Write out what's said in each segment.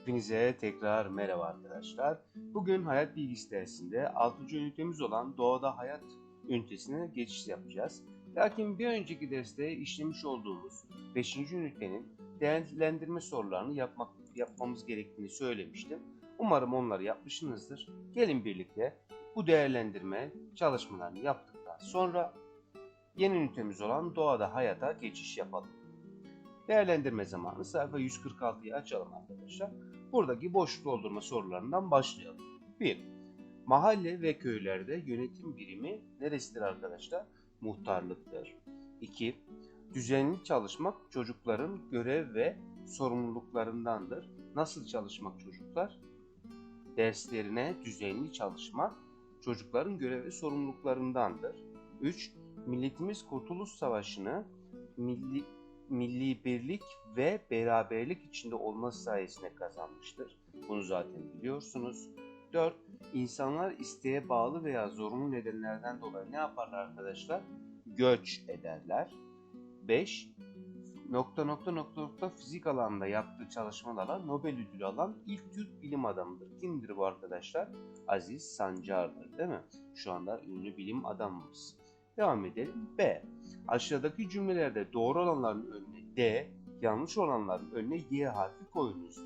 Hepinize tekrar merhaba arkadaşlar. Bugün hayat bilgisi dersinde 6. ünitemiz olan doğada hayat ünitesine geçiş yapacağız. Lakin bir önceki derste işlemiş olduğumuz 5. ünitenin değerlendirme sorularını yapmak yapmamız gerektiğini söylemiştim. Umarım onları yapmışsınızdır. Gelin birlikte bu değerlendirme çalışmalarını yaptıktan sonra yeni ünitemiz olan doğada hayata geçiş yapalım. Değerlendirme zamanı sayfa 146'yı açalım arkadaşlar. Buradaki boşluk doldurma sorularından başlayalım. 1. Mahalle ve köylerde yönetim birimi neresidir arkadaşlar? Muhtarlıktır. 2. Düzenli çalışmak çocukların görev ve sorumluluklarındandır. Nasıl çalışmak çocuklar? Derslerine düzenli çalışmak çocukların görev ve sorumluluklarındandır. 3. Milletimiz Kurtuluş Savaşı'nı milli milli birlik ve beraberlik içinde olması sayesinde kazanmıştır. Bunu zaten biliyorsunuz. 4. İnsanlar isteğe bağlı veya zorunlu nedenlerden dolayı ne yaparlar arkadaşlar? Göç ederler. 5. Nokta nokta nokta nokta fizik alanda yaptığı çalışmalarla Nobel ödülü alan ilk Türk bilim adamıdır. Kimdir bu arkadaşlar? Aziz Sancar'dır değil mi? Şu anda ünlü bilim adamımız. Devam edelim. B. Aşağıdaki cümlelerde doğru olanların önüne D, yanlış olanların önüne Y harfi koyunuz.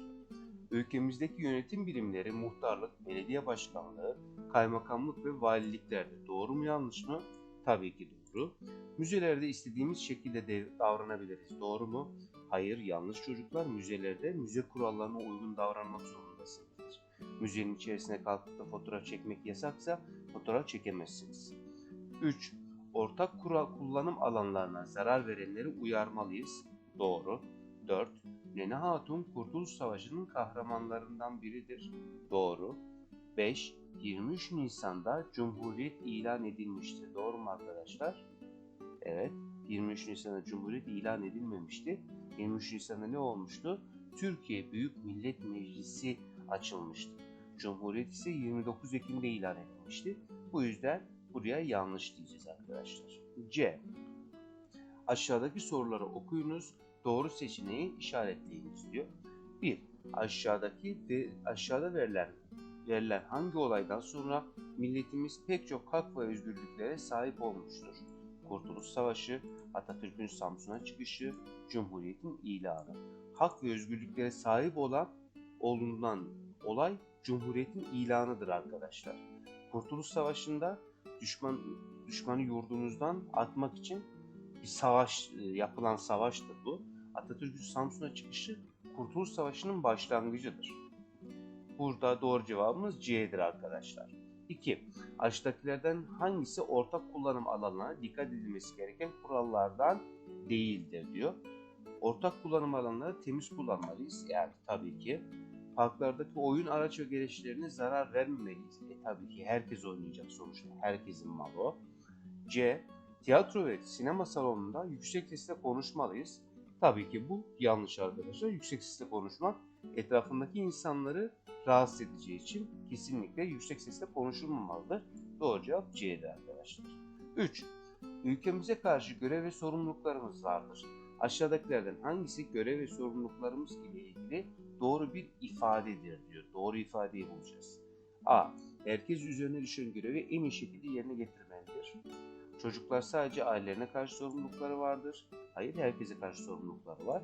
Ülkemizdeki yönetim birimleri muhtarlık, belediye başkanlığı, kaymakamlık ve valiliklerdir. Doğru mu yanlış mı? Tabii ki doğru. Müzelerde istediğimiz şekilde de davranabiliriz. Doğru mu? Hayır, yanlış çocuklar. Müzelerde müze kurallarına uygun davranmak zorundasınız. Müzenin içerisine kalkıp da fotoğraf çekmek yasaksa fotoğraf çekemezsiniz. 3. Ortak kural kullanım alanlarına zarar verenleri uyarmalıyız. Doğru. 4. Nene Hatun Kurtuluş Savaşı'nın kahramanlarından biridir. Doğru. 5. 23 Nisan'da Cumhuriyet ilan edilmiştir. Doğru mu arkadaşlar? Evet. 23 Nisan'da Cumhuriyet ilan edilmemişti. 23 Nisan'da ne olmuştu? Türkiye Büyük Millet Meclisi açılmıştı. Cumhuriyet ise 29 Ekim'de ilan edilmişti. Bu yüzden buraya yanlış diyeceğiz arkadaşlar. C. Aşağıdaki soruları okuyunuz. Doğru seçeneği işaretleyiniz diyor. 1. Aşağıdaki ve aşağıda verilen verilen hangi olaydan sonra milletimiz pek çok hak ve özgürlüklere sahip olmuştur? Kurtuluş Savaşı, Atatürk'ün Samsun'a çıkışı, Cumhuriyet'in ilanı. Hak ve özgürlüklere sahip olan olunan olay Cumhuriyet'in ilanıdır arkadaşlar. Kurtuluş Savaşı'nda düşman düşmanı yurdunuzdan atmak için bir savaş e, yapılan savaştır bu. Atatürk'ün Samsun'a çıkışı Kurtuluş Savaşı'nın başlangıcıdır. Burada doğru cevabımız C'dir arkadaşlar. 2. Aşağıdakilerden hangisi ortak kullanım alanlarına dikkat edilmesi gereken kurallardan değildir diyor. Ortak kullanım alanları temiz kullanmalıyız. Yani tabii ki. Parklardaki oyun araç ve gereçlerine zarar vermemeliyiz. E tabii ki herkes oynayacak sonuçta. Herkesin malı o. C. Tiyatro ve sinema salonunda yüksek sesle konuşmalıyız. Tabii ki bu yanlış arkadaşlar. Yüksek sesle konuşmak etrafındaki insanları rahatsız edeceği için kesinlikle yüksek sesle konuşulmamalıdır. Doğru cevap C'dir arkadaşlar. 3. Ülkemize karşı görev ve sorumluluklarımız vardır. Aşağıdakilerden hangisi görev ve sorumluluklarımız ile ilgili doğru bir ifadedir diyor. Doğru ifadeyi bulacağız. A. Herkes üzerine düşen görevi en iyi şekilde yerine getirmelidir. Çocuklar sadece ailelerine karşı sorumlulukları vardır. Hayır, herkese karşı sorumlulukları var.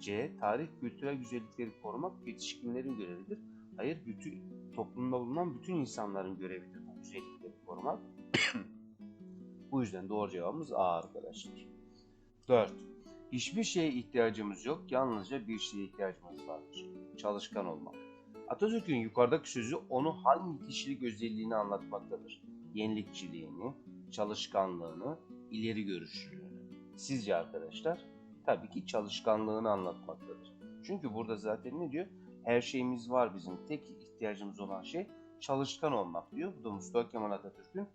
C. Tarih, kültürel güzellikleri korumak yetişkinlerin görevidir. Hayır, bütün toplumda bulunan bütün insanların görevidir bu güzellikleri korumak. bu yüzden doğru cevabımız A arkadaşlar. 4. Hiçbir şeye ihtiyacımız yok, yalnızca bir şeye ihtiyacımız vardır. Çalışkan olmak. Atatürk'ün yukarıdaki sözü onu hangi kişilik özelliğini anlatmaktadır? Yenilikçiliğini, çalışkanlığını, ileri görüşlülüğünü. Sizce arkadaşlar? Tabii ki çalışkanlığını anlatmaktadır. Çünkü burada zaten ne diyor? Her şeyimiz var bizim. Tek ihtiyacımız olan şey çalışkan olmak diyor. Bu da Mustafa Kemal Atatürk'ün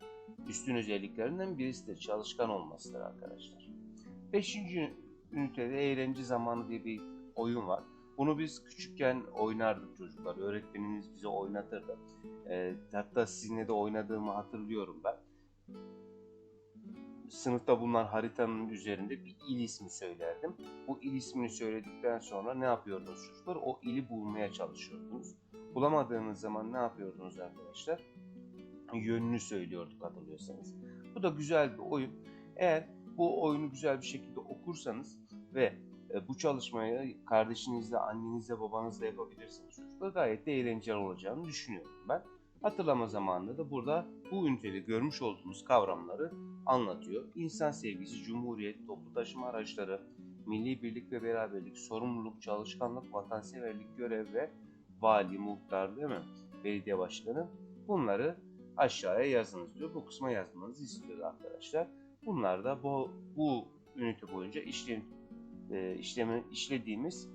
üstün özelliklerinden birisidir. Çalışkan olmasıdır arkadaşlar. Beşinci ünitede eğlence zamanı diye bir oyun var. Bunu biz küçükken oynardık çocuklar. Öğretmenimiz bize oynatırdı. E, hatta sizinle de oynadığımı hatırlıyorum ben. sınıfta bulunan haritanın üzerinde bir il ismi söylerdim. Bu il ismini söyledikten sonra ne yapıyordunuz çocuklar? O ili bulmaya çalışıyordunuz. Bulamadığınız zaman ne yapıyordunuz arkadaşlar? Yönünü söylüyorduk hatırlıyorsanız. Bu da güzel bir oyun. Eğer bu oyunu güzel bir şekilde okursanız ve e, bu çalışmayı kardeşinizle, annenizle, babanızla yapabilirsiniz çocuklar. Gayet de eğlenceli olacağını düşünüyorum ben. Hatırlama zamanında da burada bu ünitede görmüş olduğumuz kavramları anlatıyor. İnsan sevgisi, cumhuriyet, toplu taşıma araçları, milli birlik ve beraberlik, sorumluluk, çalışkanlık, vatanseverlik, görev ve vali, muhtar değil mi? Belediye başkanı. Bunları aşağıya yazınız diyor. Bu kısma yazmanızı istiyor arkadaşlar. Bunlar da bu, bu ünite boyunca işlem, e, işlemi, işlediğimiz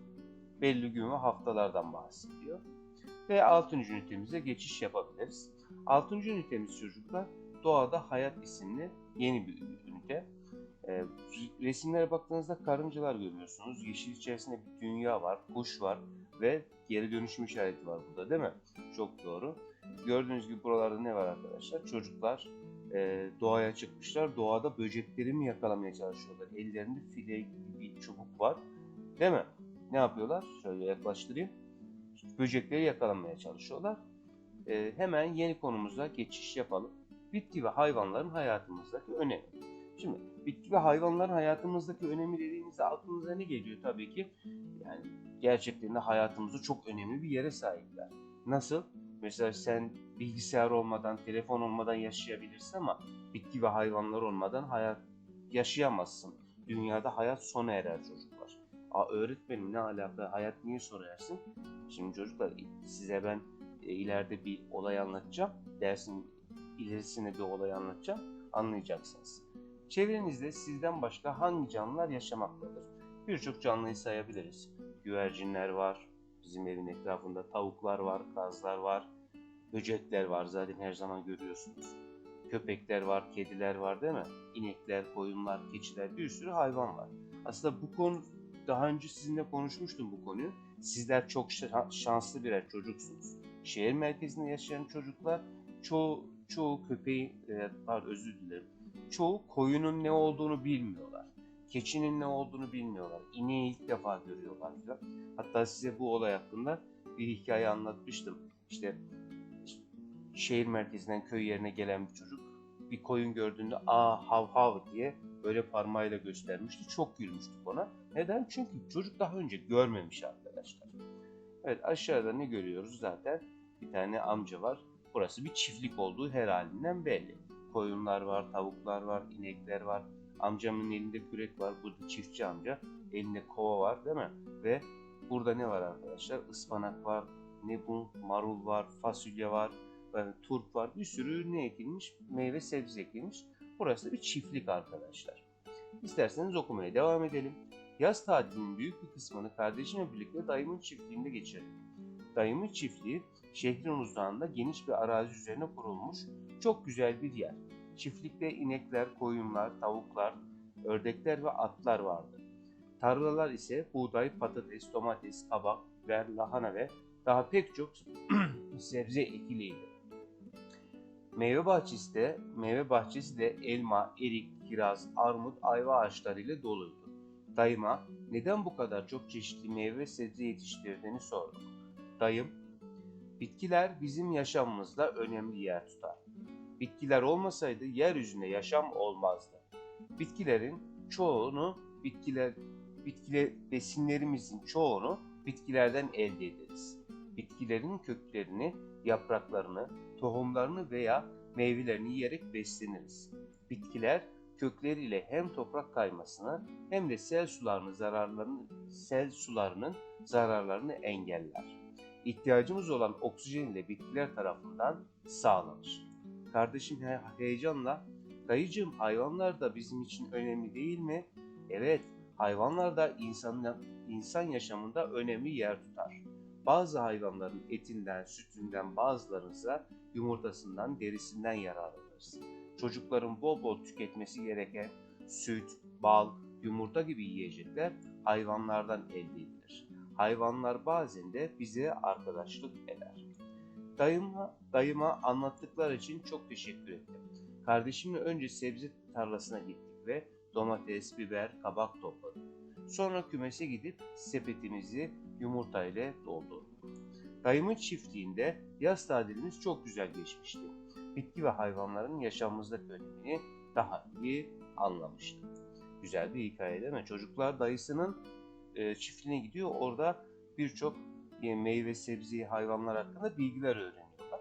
belli gün ve haftalardan bahsediyor. Ve 6. ünitemize geçiş yapabiliriz. 6. ünitemiz çocuklar Doğada Hayat isimli yeni bir ünite. E, resimlere baktığınızda karıncalar görüyorsunuz. Yeşil içerisinde bir dünya var, kuş var ve geri dönüşüm işareti var burada değil mi? Çok doğru. Gördüğünüz gibi buralarda ne var arkadaşlar? Çocuklar e, doğaya çıkmışlar. Doğada böcekleri mi yakalamaya çalışıyorlar? Ellerinde file çubuk var. Değil mi? Ne yapıyorlar? Şöyle yaklaştırayım. Böcekleri yakalamaya çalışıyorlar. E, hemen yeni konumuza geçiş yapalım. Bitki ve hayvanların hayatımızdaki önemi. Şimdi bitki ve hayvanların hayatımızdaki önemi dediğinizde aklınıza ne geliyor tabii ki? Yani gerçekten de hayatımızda çok önemli bir yere sahipler. Nasıl? Mesela sen bilgisayar olmadan, telefon olmadan yaşayabilirsin ama bitki ve hayvanlar olmadan hayat yaşayamazsın. Dünyada hayat sona erer çocuklar. Aa öğretmenim ne alaka? Hayat niye sona ersin? Şimdi çocuklar size ben e, ileride bir olay anlatacağım. Dersin ilerisinde bir olay anlatacağım. Anlayacaksınız. Çevrenizde sizden başka hangi canlılar yaşamaktadır? Birçok canlıyı sayabiliriz. Güvercinler var, bizim evin etrafında tavuklar var, kazlar var, böcekler var zaten her zaman görüyorsunuz. Köpekler var, kediler var değil mi? İnekler, koyunlar, keçiler bir sürü hayvan var. Aslında bu konu daha önce sizinle konuşmuştum bu konuyu. Sizler çok şanslı birer çocuksunuz. Şehir merkezinde yaşayan çocuklar çoğu çoğu köpeği e, pardon özür dilerim. Çoğu koyunun ne olduğunu bilmiyorlar. Keçinin ne olduğunu bilmiyorlar. İneği ilk defa görüyorlar. Hatta size bu olay hakkında bir hikaye anlatmıştım. İşte şehir merkezinden köy yerine gelen bir çocuk bir koyun gördüğünde aa hav hav diye böyle parmağıyla göstermişti. Çok gülmüştük ona. Neden? Çünkü çocuk daha önce görmemiş arkadaşlar. Evet aşağıda ne görüyoruz zaten? Bir tane amca var. Burası bir çiftlik olduğu her halinden belli. Koyunlar var, tavuklar var, inekler var. Amcamın elinde kürek var. Burada çiftçi amca. Elinde kova var değil mi? Ve burada ne var arkadaşlar? Ispanak var, ne bu? Marul var, fasulye var, yani turp var. Bir sürü ne ekilmiş? Meyve sebze ekilmiş. Burası da bir çiftlik arkadaşlar. İsterseniz okumaya devam edelim. Yaz tatilinin büyük bir kısmını kardeşimle birlikte dayımın çiftliğinde geçirdim. Dayımın çiftliği şehrin uzağında geniş bir arazi üzerine kurulmuş çok güzel bir yer. Çiftlikte inekler, koyunlar, tavuklar, ördekler ve atlar vardı. Tarlalar ise buğday, patates, domates, kabak, biber, lahana ve daha pek çok sebze ekiliydi. Meyve bahçesi de, meyve bahçesi de elma, erik, kiraz, armut, ayva ağaçlarıyla doluydu. Dayıma neden bu kadar çok çeşitli meyve ve sebze yetiştirdiğini sordum. Dayım, bitkiler bizim yaşamımızda önemli yer tutar. Bitkiler olmasaydı yeryüzünde yaşam olmazdı. Bitkilerin çoğunu, bitkiler, bitkiler besinlerimizin çoğunu bitkilerden elde ederiz. Bitkilerin köklerini, yapraklarını, tohumlarını veya meyvelerini yiyerek besleniriz. Bitkiler kökleriyle hem toprak kaymasını hem de sel sularının zararlarını sel sularının zararlarını engeller. İhtiyacımız olan oksijen ile bitkiler tarafından sağlanır. Kardeşim he- heyecanla Dayıcığım hayvanlar da bizim için önemli değil mi? Evet, hayvanlar da insan, insan yaşamında önemli yer tutar. Bazı hayvanların etinden, sütünden, bazılarının ise yumurtasından, derisinden yararlanırız. Çocukların bol bol tüketmesi gereken süt, bal, yumurta gibi yiyecekler hayvanlardan elde edilir. Hayvanlar bazen de bize arkadaşlık eder. Dayıma, dayıma anlattıkları için çok teşekkür ettim. Kardeşimle önce sebze tarlasına gittik. ve domates, biber, kabak topladık. Sonra kümese gidip sepetimizi yumurta ile doldurduk. Dayımın çiftliğinde yaz tatilimiz çok güzel geçmişti. Bitki ve hayvanların yaşamımızdaki önemini daha iyi anlamıştım. Güzel bir hikaye değil mi? Çocuklar dayısının e, çiftliğine gidiyor. Orada birçok e, meyve, sebze, hayvanlar hakkında bilgiler öğreniyorlar.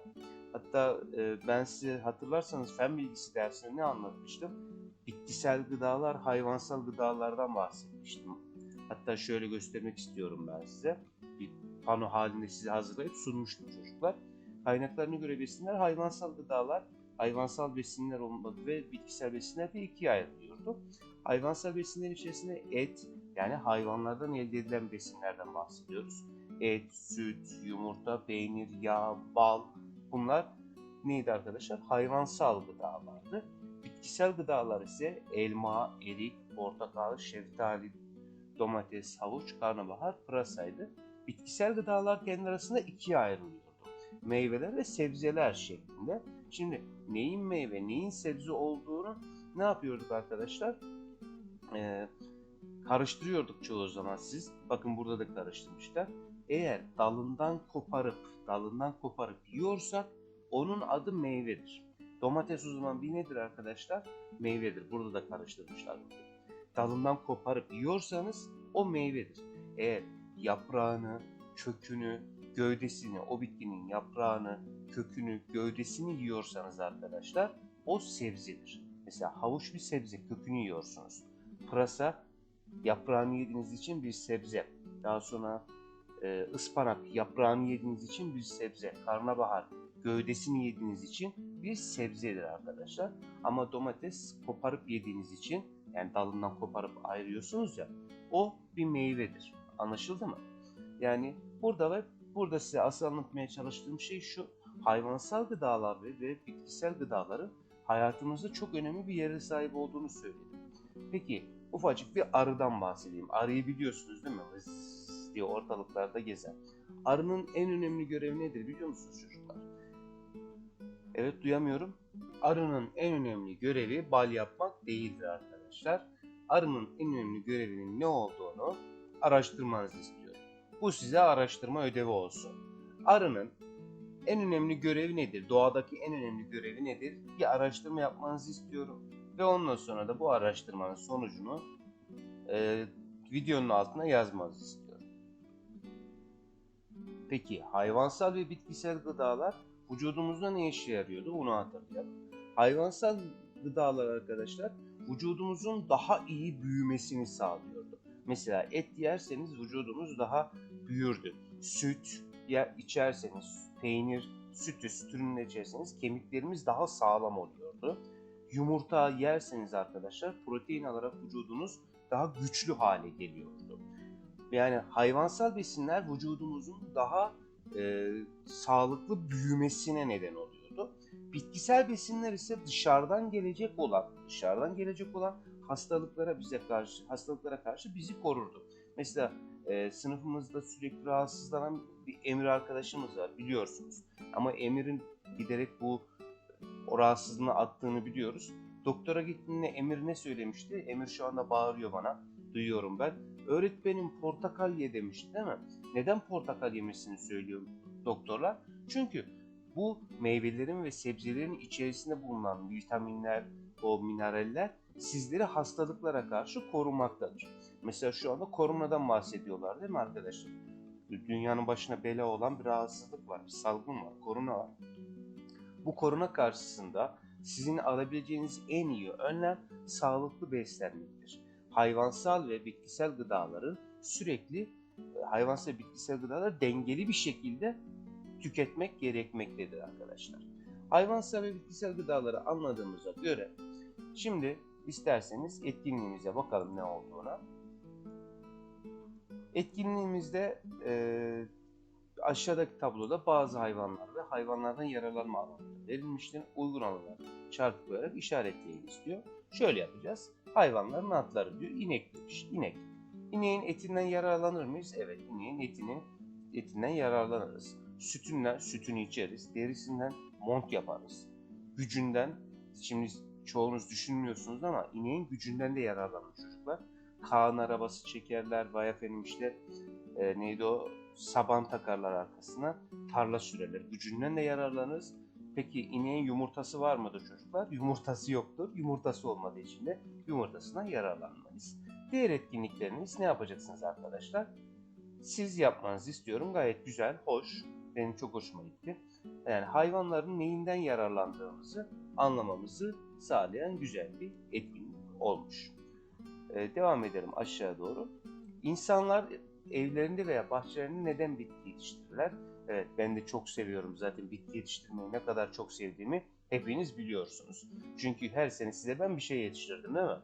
Hatta e, ben size hatırlarsanız fen bilgisi dersinde ne anlatmıştım? Bitkisel gıdalar, hayvansal gıdalardan bahsetmiştim. Hatta şöyle göstermek istiyorum ben size. Bir pano halinde size hazırlayıp sunmuştum çocuklar. Kaynaklarına göre besinler hayvansal gıdalar, hayvansal besinler olmak ve bitkisel besinler de ikiye ayrılıyordu. Hayvansal besinlerin içerisinde et yani hayvanlardan elde edilen besinlerden bahsediyoruz. Et, süt, yumurta, peynir, yağ, bal bunlar neydi arkadaşlar? Hayvansal gıdalardı. Bitkisel gıdalar ise elma, erik, portakal, şeftali, domates, havuç, karnabahar, pırasaydı. Bitkisel gıdalar kendi arasında ikiye ayrılıyordu. Meyveler ve sebzeler şeklinde. Şimdi neyin meyve, neyin sebze olduğunu ne yapıyorduk arkadaşlar? Ee, karıştırıyorduk çoğu zaman siz. Bakın burada da karıştırmışlar. Eğer dalından koparıp, dalından koparıp yiyorsak onun adı meyvedir. Domates o zaman bir nedir arkadaşlar? Meyvedir. Burada da karıştırmışlar. Dalından koparıp yiyorsanız o meyvedir. Eğer yaprağını, kökünü, gövdesini, o bitkinin yaprağını, kökünü, gövdesini yiyorsanız arkadaşlar o sebzedir. Mesela havuç bir sebze, kökünü yiyorsunuz. Pırasa yaprağını yediğiniz için bir sebze. Daha sonra e, ıspanak yaprağını yediğiniz için bir sebze. Karnabahar gövdesini yediğiniz için bir sebzedir arkadaşlar. Ama domates koparıp yediğiniz için yani dalından koparıp ayırıyorsunuz ya o bir meyvedir. Anlaşıldı mı? Yani burada ve burada size asıl anlatmaya çalıştığım şey şu. Hayvansal gıdalar ve, ve bitkisel gıdaların hayatımızda çok önemli bir yere sahip olduğunu söyledim. Peki ufacık bir arıdan bahsedeyim. Arıyı biliyorsunuz değil mi? Vız diye ortalıklarda gezen. Arının en önemli görevi nedir biliyor musunuz çocuklar? Evet duyamıyorum. Arının en önemli görevi bal yapmak değildir arkadaşlar. Arının en önemli görevinin ne olduğunu araştırmanızı istiyorum. Bu size araştırma ödevi olsun. Arının en önemli görevi nedir? Doğadaki en önemli görevi nedir? Bir araştırma yapmanızı istiyorum. Ve ondan sonra da bu araştırmanın sonucunu e, videonun altına yazmanızı istiyorum. Peki hayvansal ve bitkisel gıdalar vücudumuzda ne işe yarıyordu? Bunu hatırlayalım. Hayvansal gıdalar arkadaşlar vücudumuzun daha iyi büyümesini sağlıyordu. Mesela et yerseniz vücudumuz daha büyürdü. Süt ya içerseniz, peynir, sütü, süt ürünleri içerseniz kemiklerimiz daha sağlam oluyordu. Yumurta yerseniz arkadaşlar protein alarak vücudunuz daha güçlü hale geliyordu. Yani hayvansal besinler vücudumuzun daha e, sağlıklı büyümesine neden oluyordu. Bitkisel besinler ise dışarıdan gelecek olan, dışarıdan gelecek olan hastalıklara bize karşı, hastalıklara karşı bizi korurdu. Mesela e, sınıfımızda sürekli rahatsızlanan bir Emir arkadaşımız var biliyorsunuz. Ama Emir'in giderek bu o rahatsızlığını attığını biliyoruz. Doktora gittiğinde Emir ne söylemişti? Emir şu anda bağırıyor bana. Duyuyorum ben. Öğretmenim portakal ye demişti değil mi? Neden portakal yemesini söylüyor doktorlar? Çünkü bu meyvelerin ve sebzelerin içerisinde bulunan vitaminler, o mineraller sizleri hastalıklara karşı korumaktadır. Mesela şu anda koronadan bahsediyorlar değil mi arkadaşlar? Dünyanın başına bela olan bir rahatsızlık var, bir salgın var, korona var. Bu korona karşısında sizin alabileceğiniz en iyi önlem sağlıklı beslenmektir. Hayvansal ve bitkisel gıdaların sürekli hayvansal ve bitkisel gıdaları dengeli bir şekilde tüketmek gerekmektedir arkadaşlar. Hayvansal ve bitkisel gıdaları anladığımıza göre şimdi isterseniz etkinliğimize bakalım ne olduğuna. Etkinliğimizde e, aşağıdaki tabloda bazı hayvanlar ve hayvanlardan yararlanma alanları verilmiştir. Uygun alanlar çarpı koyarak işaretleyin istiyor. Şöyle yapacağız. Hayvanların adları diyor. İnek demiş. İnek. İneğin etinden yararlanır mıyız? Evet. İneğin etini etinden yararlanırız. Sütünden sütünü içeriz. Derisinden mont yaparız. Gücünden şimdi çoğunuz düşünmüyorsunuz ama ineğin gücünden de yararlanın çocuklar. Kaan arabası çekerler, vay efendim işte e, neydi o saban takarlar arkasına, tarla sürerler. Gücünden de yararlanırız. Peki ineğin yumurtası var mıdır çocuklar? Yumurtası yoktur. Yumurtası olmadığı için de yumurtasından yararlanmayız. Diğer etkinlikleriniz ne yapacaksınız arkadaşlar? Siz yapmanızı istiyorum. Gayet güzel, hoş. Benim çok hoşuma gitti. Yani hayvanların neyinden yararlandığımızı anlamamızı sağlayan güzel bir etkinlik olmuş. Ee, devam edelim aşağı doğru. İnsanlar evlerinde veya bahçelerinde neden bitki yetiştirirler? Evet ben de çok seviyorum zaten bitki yetiştirmeyi ne kadar çok sevdiğimi hepiniz biliyorsunuz. Çünkü her sene size ben bir şey yetiştirdim değil mi?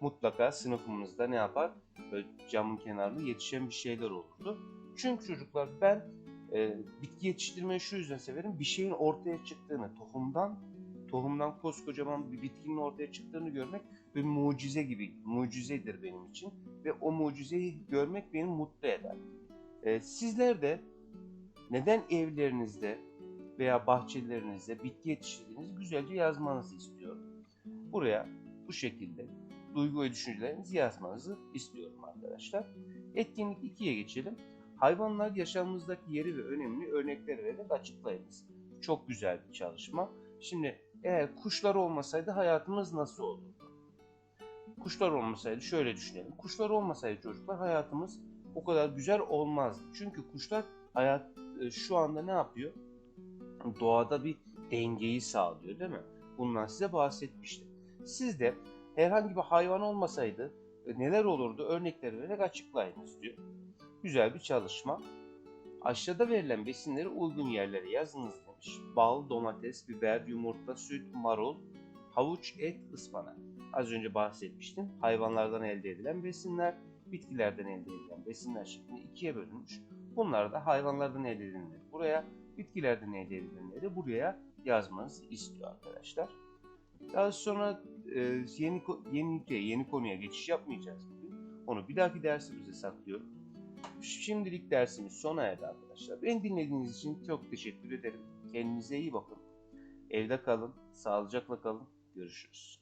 Mutlaka sınıfımızda ne yapar? Böyle camın kenarında yetişen bir şeyler olurdu. Çünkü çocuklar ben e, bitki yetiştirmeyi şu yüzden severim. Bir şeyin ortaya çıktığını, tohumdan tohumdan koskocaman bir bitkinin ortaya çıktığını görmek bir mucize gibi, mucizedir benim için. Ve o mucizeyi görmek beni mutlu eder. E, sizler de neden evlerinizde veya bahçelerinizde bitki yetiştirdiğinizi güzelce yazmanızı istiyorum. Buraya bu şekilde duygu ve düşüncelerinizi yazmanızı istiyorum arkadaşlar. Etkinlik 2'ye geçelim. Hayvanlar yaşamımızdaki yeri ve önemini örnekler vererek açıklayınız. Çok güzel bir çalışma. Şimdi eğer kuşlar olmasaydı hayatımız nasıl olurdu? Kuşlar olmasaydı şöyle düşünelim. Kuşlar olmasaydı çocuklar hayatımız o kadar güzel olmazdı. Çünkü kuşlar hayat e, şu anda ne yapıyor? Doğada bir dengeyi sağlıyor değil mi? Bundan size bahsetmiştim. Siz de herhangi bir hayvan olmasaydı e, neler olurdu örnekleri vererek açıklayınız diyor. Güzel bir çalışma. Aşağıda verilen besinleri uygun yerlere yazınız demiş. Bal, domates, biber, yumurta, süt, marul, havuç, et, ıspanak. Az önce bahsetmiştim. Hayvanlardan elde edilen besinler, bitkilerden elde edilen besinler şeklinde ikiye bölünmüş. Bunlar da hayvanlardan elde edilenleri buraya, bitkilerden elde edilenleri buraya yazmanızı istiyor arkadaşlar. Daha sonra yeni ko- yeni ülkeye, yeni konuya geçiş yapmayacağız bugün. Onu bir dahaki dersimize saklıyorum. Şimdilik dersimiz sona erdi arkadaşlar. Beni dinlediğiniz için çok teşekkür ederim. Kendinize iyi bakın. Evde kalın, sağlıcakla kalın. Görüşürüz.